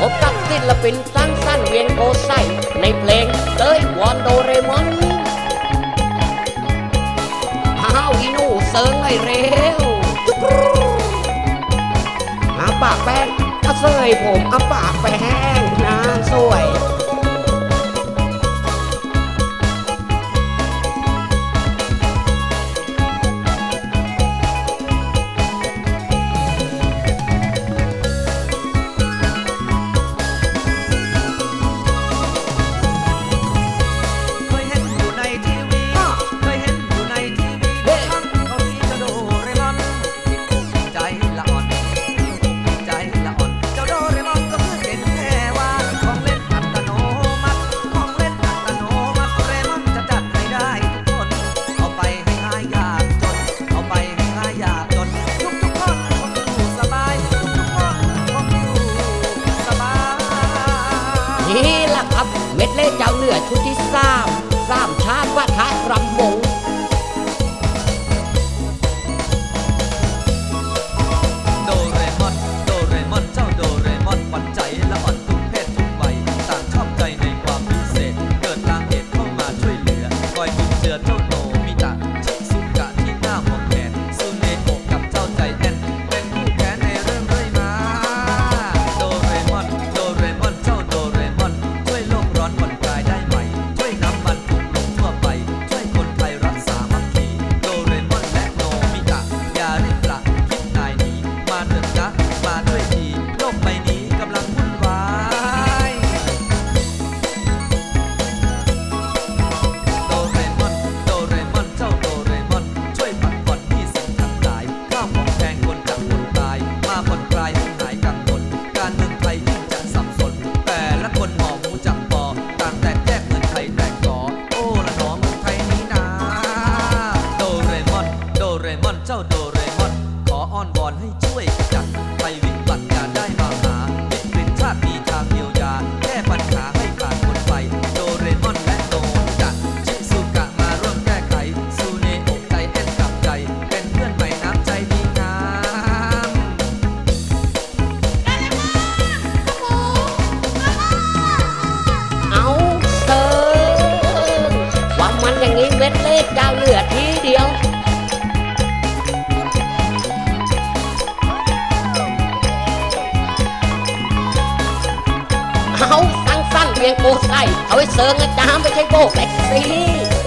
พบกับศิลปินสร้างสั้นเวียงโกไซในเพลงเต้ยวอนโดเรมอนฮาวอีนูเซิงไอเร็วอาปากแป้งอาเซยผมอาปากแป้งนานสวย นี่ละครับ เม็ดเล่เจ้าเนื้อชุดที่สามสามชาติวัฒนรำวง เจ้าโดเรมอน ขออ้อนวอนให้ ហោសាំងសាន់រៀងពោះស្ដាយហើយសើងតាមវិធីពោះតែស៊ី